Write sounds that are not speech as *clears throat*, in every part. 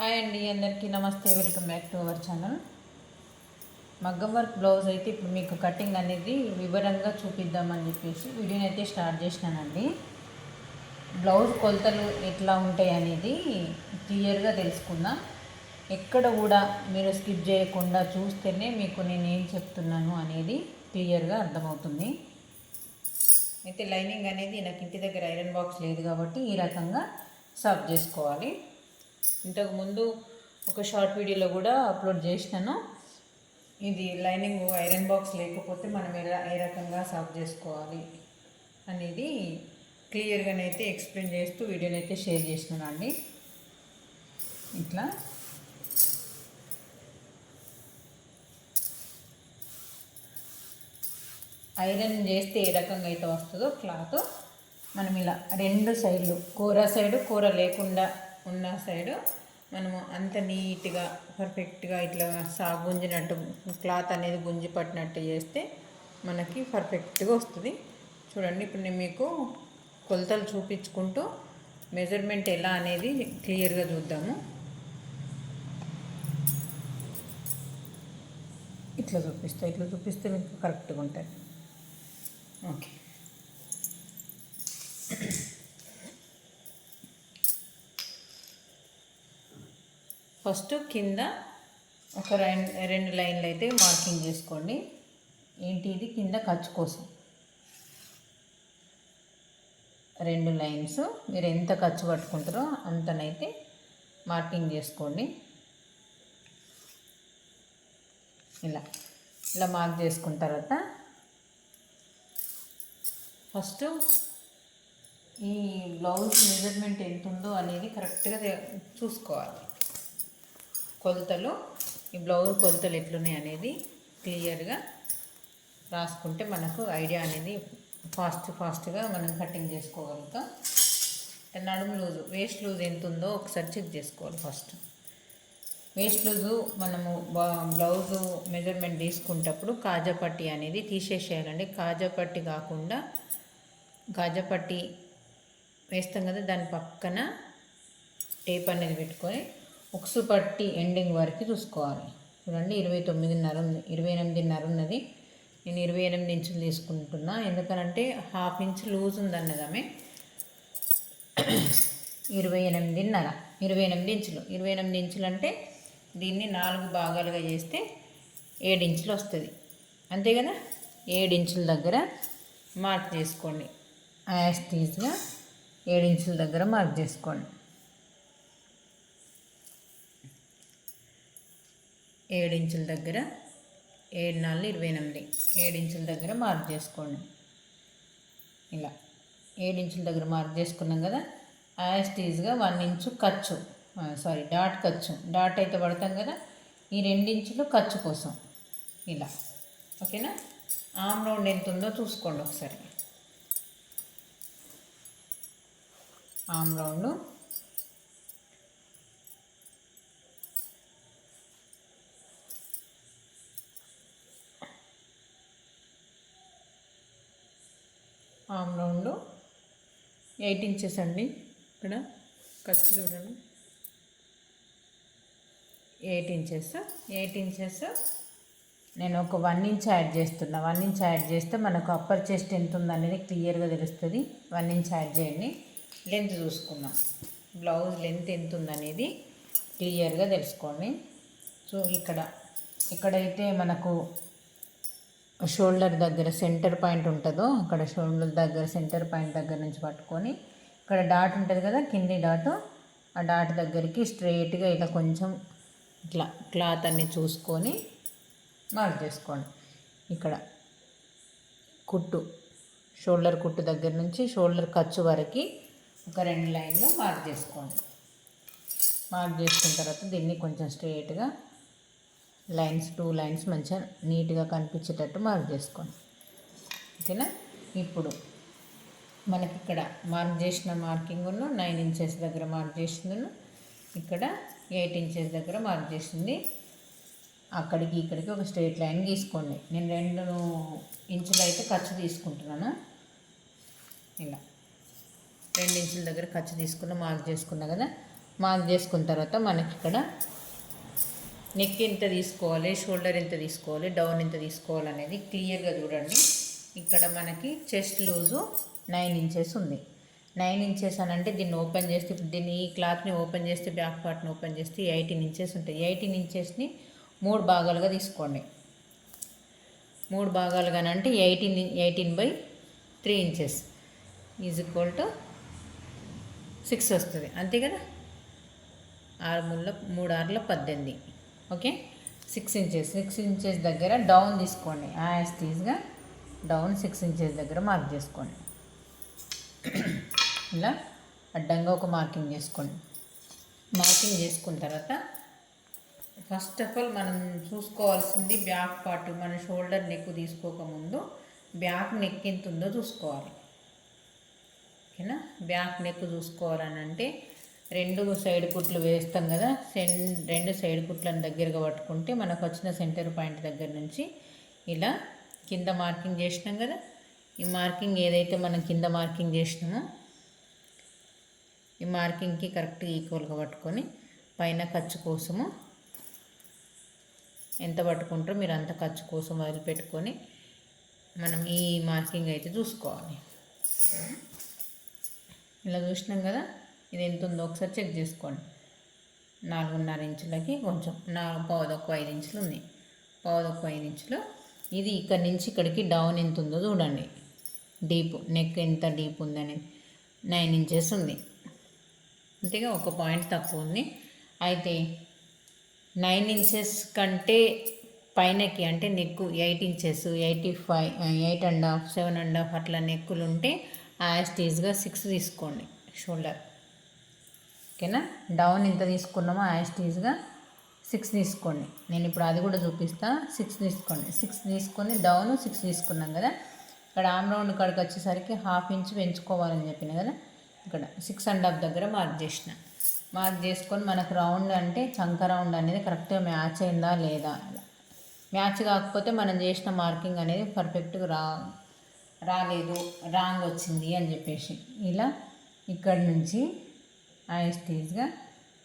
Hi అండి అందరికీ నమస్తే. Welcome back to our channel మగ్గం వర్క్ బ్లౌజ్ అయితే ఇప్పుడు మీకు కటింగ్ అనేది వివరంగా చూపిద్దామని చెప్పేసి వీడియోని అయితే స్టార్ట్ చేసినానండి. బ్లౌజ్ కొలతలు ఎట్లా ఉంటాయి అనేది క్లియర్గా తెలుసుకుందాం. ఎక్కడ కూడా మీరు స్కిప్ చేయకుండా చూస్తేనే మీకు నేను ఏం చెప్తున్నాను అనేది క్లియర్గా అర్థమవుతుంది. అయితే లైనింగ్ అనేది నాకు ఇంటి దగ్గర ఐరన్ బాక్స్ లేదు కాబట్టి ఈ రకంగా సర్వ్ చేసుకోవాలి. ఇంతకు ముందు ఒక షార్ట్ వీడియోలో కూడా అప్లోడ్ చేసినాను. ఇది లైనింగ్ ఐరన్ బాక్స్ లేకపోతే మనం ఎలా ఏ రకంగా సర్వ్ చేసుకోవాలి అనేది క్లియర్గానైతే ఎక్స్ప్లెయిన్ చేస్తూ వీడియోని అయితే షేర్ చేసినాను అండి. ఇట్లా. ఐరన్ చేస్తే ఏ రకంగా అయితే వస్తుందో క్లాత్ మనం ఇలా రెండు సైడ్లు కూర సైడు కూర లేకుండా ఉన్న సైడు మనము అంత నీట్గా పర్ఫెక్ట్గా ఇట్లా సాగు గుంజినట్టు క్లాత్ అనేది గుంజి పట్టినట్టు చేస్తే మనకి పర్ఫెక్ట్గా వస్తుంది. చూడండి ఇప్పుడు నేను మీకు కొలతలు చూపించుకుంటూ మెజర్మెంట్ ఎలా అనేది క్లియర్గా చూద్దాము. ఇట్లా చూపిస్తా ఇట్లా చూపిస్తే మీకు కరెక్ట్గా ఉంటుంది ఓకే. ఫస్ట్ కింద ఒక రెండు రెండు లైన్లు అయితే మార్కింగ్ చేసుకోండి. ఏంటి ఇది? కింద ఖర్చు కోసం. రెండు లైన్స్. మీరు ఎంత ఖర్చు పట్టుకుంటారో అంతనైతే మార్కింగ్ చేసుకోండి. ఇలా ఇలా మార్క్ చేసుకున్న తర్వాత ఫస్ట్ ఈ బ్లౌజ్ మెజర్మెంట్ ఎంత ఉందో అనేది కరెక్ట్గా చూసుకోవాలి. కొలతలు. ఈ బ్లౌజ్ కొలతలు ఎట్లున్నాయి అనేది క్లియర్గా రాసుకుంటే మనకు ఐడియా అనేది ఫాస్ట్ ఫాస్ట్గా మనం కటింగ్ చేసుకోగలుగుతాం. నడుము లూజు వేస్ట్ లూజ్ ఎంత ఉందో ఒకసారి చెక్ చేసుకోవాలి ఫస్ట్. వేస్ట్ లూజు మనము బ్లౌజు మెజర్మెంట్ తీసుకునేటప్పుడు కాజాపట్టి అనేది తీసేసేయాలండి. కాజాపట్టి కాకుండా కాజాపట్టి వేస్తాం కదా దాని పక్కన టేప్ అనేది పెట్టుకొని ఉక్సు పట్టి ఎండింగ్ వరకు చూసుకోవాలి. చూడండి ఇరవై తొమ్మిదిన్నర ఉంది. ఇరవై ఎనిమిదిన్నర ఉన్నది. నేను ఇరవై ఎనిమిది ఇంచులు తీసుకుంటున్నా. ఎందుకనంటే హాఫ్ ఇంచ్ లూజ్ ఉందన్నది ఆమె ఇరవై ఎనిమిదిన్నర. ఇరవై ఎనిమిది ఇంచులు. ఇరవై ఎనిమిది ఇంచులు అంటే దీన్ని నాలుగు భాగాలుగా చేస్తే ఏడు ఇంచులు వస్తుంది. అంతే కదా? ఏడు ఇంచుల దగ్గర మార్క్ చేసుకోండి. యాస్టీజ్గా ఏడు ఇంచుల దగ్గర మార్క్ చేసుకోండి. ఏడించుల దగ్గర ఏడు నాలుగు ఇరవై ఎనిమిది. ఏడించుల దగ్గర మార్క్ చేసుకోండి. ఇలా. ఏడు ఇంచుల దగ్గర మార్క్ చేసుకున్నాం కదా యాస్టీజ్గా వన్ ఇంచు ఖర్చు సారీ డాట్ ఖర్చు. డాట్ అయితే పడతాం కదా ఈ రెండించులు ఖర్చు కోసం. ఇలా. ఓకేనా? ఆమ్ రౌండ్ ఎంత ఉందో చూసుకోండి ఒకసారి. ఆమ్ రౌండ్ ఆమ్ రౌండ్లో ఎయిట్ ఇంచెస్ అండి. ఇక్కడ ఖర్చు చూడండి. Eight inches eight inches. నేను ఒక వన్ ఇంచ్ యాడ్ చేస్తున్నా. వన్ ఇంచ్ యాడ్ చేస్తే మనకు అప్పర్ చెస్ట్ ఎంత ఉందనేది క్లియర్గా తెలుస్తుంది. వన్ ఇంచ్ యాడ్ చేయండి. లెంత్ చూసుకుందాం. బ్లౌజ్ లెంత్ ఎంత ఉందనేది క్లియర్గా తెలుసుకోండి. సో ఇక్కడ ఇక్కడైతే మనకు షోల్డర్ దగ్గర సెంటర్ పాయింట్ ఉంటుందో అక్కడ షోల్డర్ దగ్గర సెంటర్ పాయింట్ దగ్గర నుంచి పట్టుకొని ఇక్కడ డాట్ ఉంటుంది కదా కింది డాట్ ఆ డాట్ దగ్గరికి స్ట్రైట్గా ఇలా కొంచెం ఇట్లా క్లాత్ అన్ని చూసుకొని మార్క్ చేసుకోండి. ఇక్కడ కుట్టు షోల్డర్ కుట్టు దగ్గర నుంచి షోల్డర్ ఖర్చు వరకు ఒక రెండు లైన్లు మార్క్ చేసుకోండి. మార్క్ చేసుకున్న తర్వాత దీన్ని కొంచెం స్ట్రైట్గా లైన్స్ టూ లైన్స్ మంచిగా నీట్గా కనిపించేటట్టు మార్క్ చేసుకోండి. ఓకేనా? ఇప్పుడు మనకి ఇక్కడ మార్క్ చేసిన మార్కింగ్ నైన్ ఇంచెస్ దగ్గర మార్క్ చేసిందను ఇక్కడ ఎయిట్ ఇంచెస్ దగ్గర మార్క్ చేసింది. అక్కడికి ఇక్కడికి ఒక స్ట్రైట్ లైన్ గీసుకోండి. నేను రెండు ఇంచులు అయితే ఖర్చు తీసుకుంటున్నాను. ఇలా రెండు ఇంచుల దగ్గర ఖర్చు తీసుకున్న మార్క్ చేసుకున్నా కదా మార్క్ చేసుకున్న తర్వాత మనకి ఇక్కడ నెక్ ఎంత తీసుకోవాలి షోల్డర్ ఎంత తీసుకోవాలి డౌన్ ఎంత తీసుకోవాలి అనేది క్లియర్గా చూడండి. ఇక్కడ మనకి చెస్ట్ లూజు నైన్ ఇంచెస్ ఉంది. నైన్ ఇంచెస్ అని అంటే దీన్ని ఓపెన్ చేస్తే ఇప్పుడు దీన్ని ఈ క్లాత్ని ఓపెన్ చేస్తే బ్యాక్ పార్ట్ని ఓపెన్ చేస్తే ఎయిటీన్ ఇంచెస్ ఉంటాయి. ఎయిటీన్ ఇంచెస్ని మూడు భాగాలుగా తీసుకోండి. మూడు భాగాలుగా అంటే eighteen eighteen by three inches is equal to six వస్తుంది. అంతే కదా? ఆరు ముళ్ళ మూడు ఆరుల పద్దెనిమిది. Okay? Six inches six inches దగ్గర డౌన్ తీసుకోండి. యాజ్ తీస్గా డౌన్ సిక్స్ ఇంచెస్ దగ్గర మార్క్ చేసుకోండి. *clears throat* ఇలా అడ్డంగా ఒక మార్కింగ్ చేసుకోండి. మార్కింగ్ చేసుకున్న తర్వాత ఫస్ట్ ఆఫ్ ఆల్ మనం చూసుకోవాల్సింది బ్యాక్ పార్ట్ మన షోల్డర్ నెక్ తీసుకోకముందు బ్యాక్ నెక్ ఎంత ఉందో చూసుకోవాలి. ఓకేనా? బ్యాక్ నెక్ చూసుకోవాలని అంటే రెండు సైడ్ కుట్లు వేస్తాం కదా సెన్ రెండు సైడ్ కుట్లను దగ్గరగా పట్టుకుంటే మనకు వచ్చిన సెంటర్ పాయింట్ దగ్గర నుంచి ఇలా కింద మార్కింగ్ చేసినాం కదా ఈ మార్కింగ్ ఏదైతే మనం కింద మార్కింగ్ చేసినామో ఈ మార్కింగ్కి కరెక్ట్గా ఈక్వల్గా పట్టుకొని పైన ఖర్చు కోసము ఎంత పట్టుకుంటారో మీరు అంత ఖర్చు కోసం వదిలిపెట్టుకొని మనం ఈ మార్కింగ్ అయితే చూసుకోవాలి. ఇలా చూసినాం కదా ఇది ఎంత ఉందో ఒకసారి చెక్ చేసుకోండి. నాలుగున్నర ఇంచులకి కొంచెం నాలుగు పావుదొక్క ఐదు ఇంచులు ఉంది. పావుదొక్క ఐదు ఇంచులు. ఇది ఇక్కడ నుంచి ఇక్కడికి డౌన్ ఎంత ఉందో చూడండి. డీప్ నెక్ ఎంత డీప్ ఉందని. నైన్ ఇంచెస్ ఉంది. అంతేగా ఒక పాయింట్ తక్కువ ఉంది. అయితే నైన్ ఇంచెస్ కంటే పైనకి అంటే neck eight inches eighty five eight and half seven and half అట్లా నెక్కులు ఉంటే యాస్టీస్గా సిక్స్ తీసుకోండి షోల్డర్. ఓకేనా? డౌన్ ఎంత తీసుకున్నామో యాస్టీజ్గా సిక్స్ తీసుకోండి. నేను ఇప్పుడు అది కూడా చూపిస్తా. సిక్స్ తీసుకోండి. సిక్స్ తీసుకొని డౌన్ సిక్స్ తీసుకున్నాం కదా? ఇక్కడ ఆమ్ రౌండ్ కాడికి వచ్చేసరికి హాఫ్ ఇంచ్ పెంచుకోవాలని చెప్పిన కదా? ఇక్కడ సిక్స్ అండ్ హాఫ్ దగ్గర మార్క్ చేసిన. మార్క్ చేసుకొని మనకు రౌండ్ అంటే చంక రౌండ్ అనేది కరెక్ట్గా మ్యాచ్ అయిందా లేదా? మ్యాచ్ కాకపోతే మనం చేసిన మార్కింగ్ అనేది పర్ఫెక్ట్గా రా రాలేదు. రాంగ్ వచ్చింది అని చెప్పేసి. ఇలా ఇక్కడ నుంచి ఐస్టీజ్గా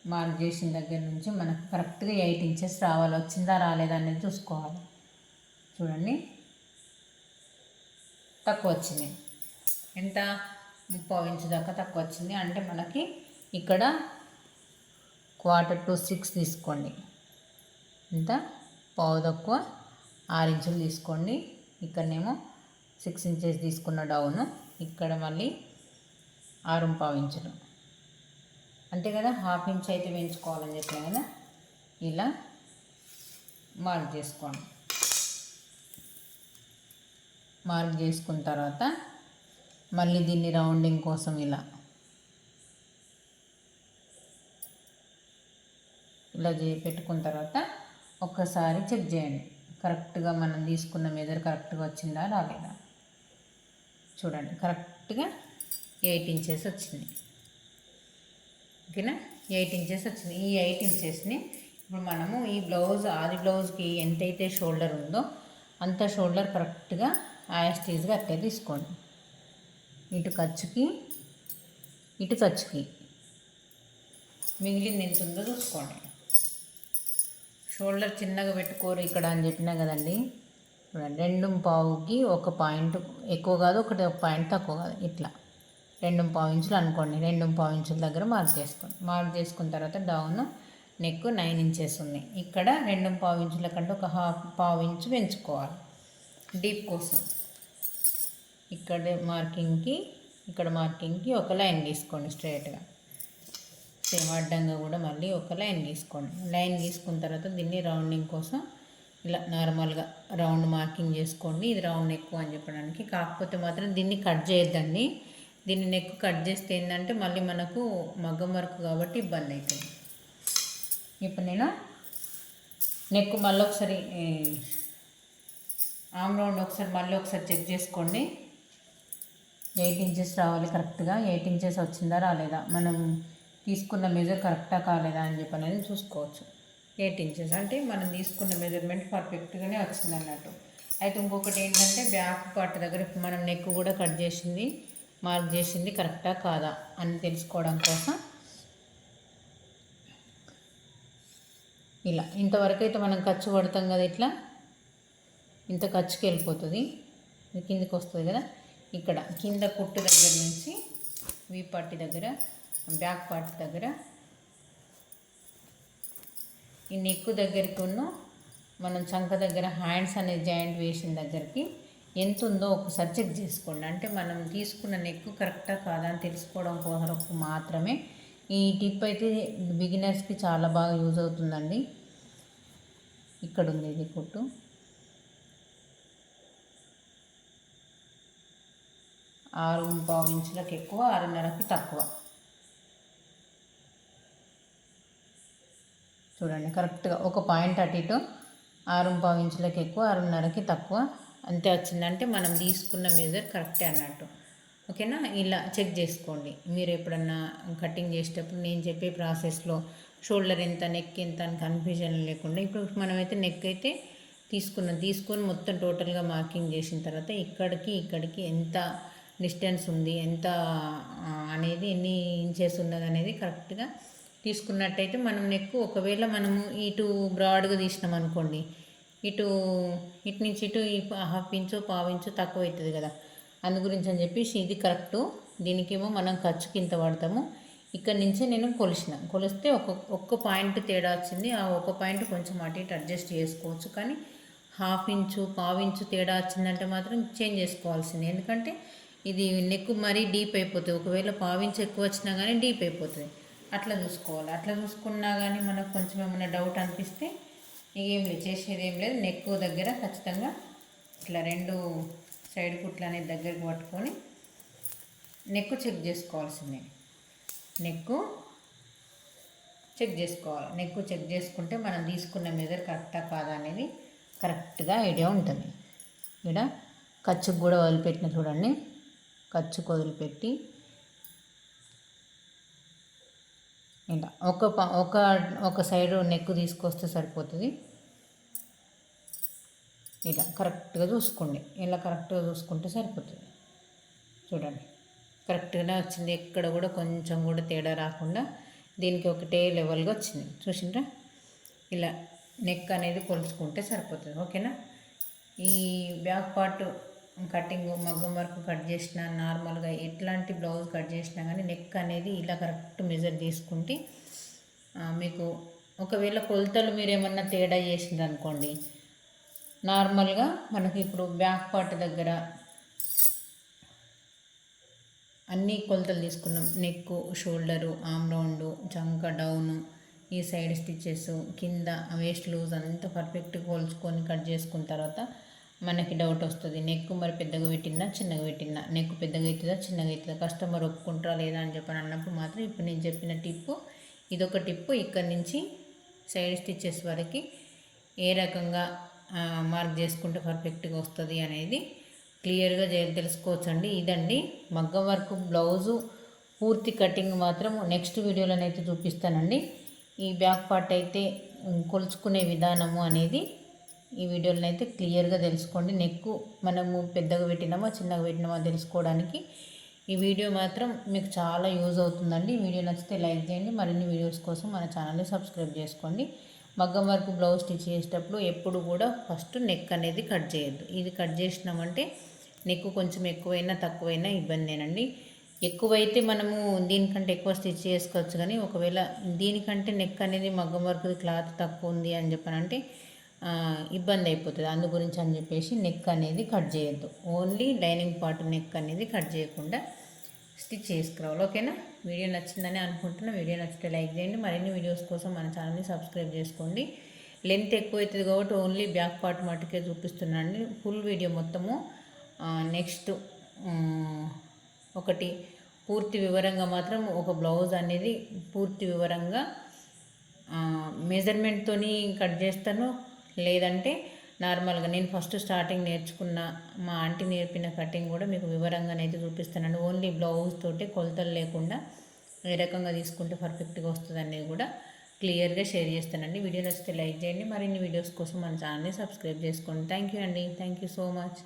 మార్క్ చేసిన దగ్గర నుంచి మనకు కరెక్ట్గా ఎయిట్ ఇంచెస్ రావాలి. వచ్చిందా రాలేదా అనేది చూసుకోవాలి. చూడండి. తక్కువ వచ్చింది. ఎంత? ముప్పై ఇంచు దాకా తక్కువ వచ్చింది. అంటే మనకి ఇక్కడ క్వార్టర్ టు సిక్స్ తీసుకోండి. ఎంత? పావు తక్కువ. ఆరు ఇంచులు తీసుకోండి. ఇక్కడనేమో సిక్స్ ఇంచెస్ తీసుకున్న డౌను. ఇక్కడ మళ్ళీ ఆరు పావు ఇంచులు. అంతే కదా? హాఫ్ ఇంచ్ అయితే పెంచుకోవాలని చెప్పాను కదా? ఇలా మార్క్ చేసుకోండి. మార్క్ చేసుకున్న తర్వాత మళ్ళీ దీన్ని రౌండింగ్ కోసం ఇలా. ఇలా చే పెట్టుకున్న తర్వాత ఒక్కసారి చెక్ చేయండి. కరెక్ట్గా మనం తీసుకున్న మెదర్ కరెక్ట్గా వచ్చిందా రాలేదా? చూడండి. కరెక్ట్గా ఎయిట్ ఇంచెస్ వచ్చింది. ఓకేనా? ఎయిట్ ఇంచెస్ వచ్చింది ఈ ఎయిట్ ఇంచెస్ని ఇప్పుడు మనము ఈ బ్లౌజ్ ఆది బ్లౌజ్కి ఎంతైతే షోల్డర్ ఉందో అంత షోల్డర్ కరెక్ట్గా యాస్టీజ్గా అట్టే తీసుకోండి. ఇటు ఖర్చుకి ఇటు ఖర్చుకి. మిగిలింది ఎంత ఉందో చూసుకోండి. షోల్డర్ చిన్నగా పెట్టుకోరు ఇక్కడ అని చెప్పినా కదండి. రెండు పావుకి ఒక పాయింట్ ఎక్కువ కాదు ఒకటి ఒక పాయింట్ తక్కువ కాదు ఇట్లా. రెండు పావు ఇంచులు అనుకోండి. రెండు పావు ఇంచుల దగ్గర మార్క్ చేసుకోండి. మార్క్ చేసుకున్న తర్వాత డౌన్ నెక్ నైన్ ఇంచెస్ ఉన్నాయి ఇక్కడ రెండు పావు ఇంచుల కంటే ఒక హాఫ్ పావు ఇంచు పెంచుకోవాలి. డీప్ కోసం. ఇక్కడ మార్కింగ్కి ఇక్కడ మార్కింగ్కి ఒక లైన్ గీసుకోండి స్ట్రైట్గా సేమ్ అడ్డంగా కూడా మళ్ళీ ఒక లైన్ గీసుకోండి. లైన్ గీసుకున్న తర్వాత దీన్ని రౌండింగ్ కోసం ఇలా నార్మల్గా రౌండ్ మార్కింగ్ చేసుకోండి. ఇది రౌండ్ ఎక్కువ అని చెప్పడానికి. కాకపోతే మాత్రం దీన్ని కట్ చేయొద్దండి. దీన్ని నెక్ కట్ చేస్తే ఏంటంటే మళ్ళీ మనకు మగ్గం వర్క్ కాబట్టి ఇబ్బంది అవుతుంది ఇప్పుడు నేను నెక్ మళ్ళీ ఒకసారి ఆమ్ రౌండ్ ఒకసారి మళ్ళీ ఒకసారి చెక్ చేసుకోండి. ఎయిట్ ఇంచెస్ రావాలి కరెక్ట్గా. ఎయిట్ ఇంచెస్ వచ్చిందా రాలేదా? మనం తీసుకున్న మెజర్ కరెక్టా కాలేదా అని చెప్పి అనేది చూసుకోవచ్చు. ఎయిట్ ఇంచెస్ అంటే మనం తీసుకున్న మెజర్మెంట్ పర్ఫెక్ట్గానే వచ్చింది అన్నట్టు అయితే ఇంకొకటి ఏంటంటే బ్యాక్ పార్ట్ దగ్గర మనం నెక్ కూడా కట్ చేసింది. మార్క్ చేసింది కరెక్టా కాదా అని తెలుసుకోవడం కోసం ఇలా. ఇంతవరకు అయితే మనం ఖర్చు పడతాం కదా ఇట్లా? ఇంత ఖర్చుకి వెళ్ళిపోతుంది. ఇది వస్తుంది కదా? ఇక్కడ కింద కుట్టు దగ్గర నుంచి వీ పార్టీ దగ్గర బ్యాక్ పార్ట్ దగ్గర ఈ నెక్కు దగ్గరికి ఉన్న మనం చంక దగ్గర హ్యాండ్స్ అనే జాయింట్ వేసిన దగ్గరికి ఎంత ఉందో ఒకసారి చెక్ చేసుకోండి. అంటే మనం తీసుకున్న నెక్ కరెక్టా కాదా అని తెలుసుకోవడం కోసం మాత్రమే. ఈ టిప్ అయితే బిగినర్స్కి చాలా బాగా యూజ్ అవుతుందండి. ఇక్కడ ఉంది ఇది కుట్టు. ఆరు పావు ఇంచులకు ఎక్కువ ఆరున్నరకి తక్కువ. చూడండి కరెక్ట్గా ఒక పాయింట్ అటు ఇటు. ఆరు పావు ఇంచులకు ఎక్కువ ఆరున్నరకి తక్కువ. అంతే వచ్చిందంటే మనం తీసుకున్న మెజర్ కరెక్టే అన్నట్టు. ఓకేనా ఇలా చెక్ చేసుకోండి. మీరు ఎప్పుడన్నా కటింగ్ చేసేటప్పుడు నేను చెప్పే ప్రాసెస్లో షోల్డర్ ఎంత నెక్ ఎంత అని కన్ఫ్యూజన్ లేకుండా ఇప్పుడు మనమైతే నెక్ అయితే తీసుకున్నాం. తీసుకొని మొత్తం టోటల్గా మార్కింగ్ చేసిన తర్వాత ఇక్కడికి ఇక్కడికి ఎంత డిస్టెన్స్ ఉంది ఎంత అనేది ఎన్ని ఇంచెస్ ఉన్నది అనేది కరెక్ట్గా తీసుకున్నట్టయితే మనం నెక్ ఒకవేళ మనము ఇటు బ్రాడ్గా తీసినాం అనుకోండి ఇటు ఇటు నుంచి ఇటు హాఫ్ ఇంచు పావు ఇంచు తక్కువ అవుతుంది కదా. అందు గురించి అని చెప్పేసి ఇది కరెక్టు. దీనికేమో మనం ఖర్చుకి ఇంత పడతాము ఇక్కడ నుంచే నేను కొలిసిన. కొలిస్తే ఒక ఒక్క పాయింట్ తేడా వచ్చింది. ఆ ఒక్క పాయింట్ కొంచెం అటు ఇటు అడ్జస్ట్ చేసుకోవచ్చు. కానీ హాఫ్ ఇంచు పావు ఇంచు తేడా వచ్చిందంటే మాత్రం చేంజ్ చేసుకోవాల్సింది. ఎందుకంటే ఇది నెక్ మరీ డీప్ అయిపోతుంది. ఒకవేళ పావించి ఎక్కువ వచ్చినా కానీ డీప్ అయిపోతుంది. అట్లా చూసుకోవాలి. అట్లా చూసుకున్నా కానీ మనకు కొంచెం ఏమైనా డౌట్ అనిపిస్తే ఏం లేదు చేసేది ఏం లేదు. నెక్ దగ్గర ఖచ్చితంగా ఇట్లా రెండు సైడ్ కుట్లు అనేది దగ్గరకు పట్టుకొని నెక్ చెక్ చేసుకోవాల్సిందే. నెక్ చెక్ చేసుకోవాలి. నెక్ చెక్ చేసుకుంటే మనం తీసుకున్న మెజర్ కరెక్టా కాదా అనేది కరెక్ట్గా ఐడియా ఉంటుంది. ఇక్కడ ఖర్చుకు కూడా వదిలిపెట్టిన చూడండి. ఖర్చుకు వదిలిపెట్టి ఇలా. ఒక ఒక ఒక సైడ్ నెక్ తీసుకొస్తే సరిపోతుంది. ఇలా కరెక్ట్గా చూసుకోండి. ఇలా కరెక్ట్గా చూసుకుంటే సరిపోతుంది. చూడండి. కరెక్ట్గానే వచ్చింది. ఎక్కడ కూడా కొంచెం కూడా తేడా రాకుండా దీనికి ఒకటే లెవెల్గా వచ్చింది. చూసిండ్రా? ఇలా నెక్ అనేది కొలుచుకుంటే సరిపోతుంది. ఓకేనా? ఈ బ్యాక్ పార్ట్ కటింగ్ మగ్గం వర్క్ కట్ చేసిన నార్మల్గా ఎట్లాంటి బ్లౌజ్ కట్ చేసినా కానీ నెక్ అనేది ఇలా కరెక్ట్ మెజర్ తీసుకుంటే మీకు ఒకవేళ కొలతలు మీరు ఏమన్నా తేడా చేసింది అనుకోండి నార్మల్గా మనకి ఇప్పుడు బ్యాక్ పార్ట్ దగ్గర అన్ని కొలతలు తీసుకున్నాం. నెక్ షోల్డరు ఆమ్ రౌండ్ చంక డౌను ఈ సైడ్ స్టిచ్చెస్ కింద వేస్ట్ లూజ్ అంతా పర్ఫెక్ట్గా కొలుచుకొని కట్ చేసుకున్న తర్వాత మనకి డౌట్ వస్తుంది. నెక్ మరి పెద్దగా పెట్టిందా చిన్నగా పెట్టిందా? నెక్ పెద్దగా అవుతుందా చిన్నగా అవుతుందా కస్టమర్ ఒప్పుకుంటారా లేదా? అని చెప్పని అన్నప్పుడు మాత్రం ఇప్పుడు నేను చెప్పిన టిప్పు ఇదొక టిప్పు. ఇక్కడ నుంచి సైడ్ స్టిచ్చెస్ వరకు ఏ రకంగా మార్క్ చేసుకుంటే పర్ఫెక్ట్గా వస్తుంది అనేది క్లియర్గా తెలుసుకోవచ్చు అండి ఇదండి. మగ్గం వర్క్ బ్లౌజు పూర్తి కటింగ్ మాత్రం నెక్స్ట్ వీడియోలోనైతే చూపిస్తానండి. ఈ బ్యాక్ పార్ట్ అయితే కొలుచుకునే విధానము అనేది ఈ వీడియోలను అయితే క్లియర్గా తెలుసుకోండి. నెక్ మనము పెద్దగా పెట్టినామా చిన్నగా పెట్టినామా తెలుసుకోవడానికి ఈ వీడియో మాత్రం మీకు చాలా యూజ్ అవుతుందండి. ఈ వీడియో నచ్చితే లైక్ చేయండి. మరిన్ని వీడియోస్ కోసం మన ఛానల్ని సబ్స్క్రైబ్ చేసుకోండి. మగ్గం వరకు బ్లౌజ్ స్టిచ్ చేసేటప్పుడు ఎప్పుడు కూడా ఫస్ట్ నెక్ అనేది కట్ చేయొద్దు. ఇది కట్ చేసినామంటే నెక్ కొంచెం ఎక్కువైనా తక్కువైనా ఇబ్బందేనండి. ఎక్కువైతే మనము దీనికంటే ఎక్కువ స్టిచ్ చేసుకోవచ్చు కానీ ఒకవేళ దీనికంటే నెక్ అనేది మగ్గం వరకు క్లాత్ తక్కువ ఉంది అని చెప్పనంటే ఇబ్బంది అయిపోతుంది. అందు గురించి అని చెప్పేసి నెక్ అనేది కట్ చేయొద్దు. ఓన్లీ లైనింగ్ పార్ట్ నెక్ అనేది కట్ చేయకుండా స్టిచ్ చేసుకురావాలి. ఓకేనా వీడియో నచ్చిందని అనుకుంటున్నా. వీడియో నచ్చితే లైక్ చేయండి. మరిన్ని వీడియోస్ కోసం మన ఛానల్ని సబ్స్క్రైబ్ చేసుకోండి. లెంత్ ఎక్కువ అవుతుంది కాబట్టి ఓన్లీ బ్యాక్ పార్ట్ మటుకే చూపిస్తున్నాను ఫుల్ వీడియో మొత్తము నెక్స్ట్ ఒకటి పూర్తి వివరంగా మాత్రం ఒక బ్లౌజ్ అనేది పూర్తి వివరంగా మెజర్మెంట్తో కట్ చేస్తాను. లేదంటే నార్మల్గా నేను ఫస్ట్ స్టార్టింగ్ నేర్చుకున్న మా ఆంటీ నేర్పిన కటింగ్ కూడా మీకు వివరంగానైతే చూపిస్తానండి. ఓన్లీ బ్లౌజ్ తోటి కొలతలు లేకుండా ఏ రకంగా తీసుకుంటే పర్ఫెక్ట్గా వస్తుంది అనేది కూడా క్లియర్గా షేర్ చేస్తానండి. వీడియో నచ్చితే లైక్ చేయండి. మరిన్ని వీడియోస్ కోసం మన ఛానల్ని సబ్స్క్రైబ్ చేసుకోండి. థ్యాంక్ యూ అండి. Thank you so much.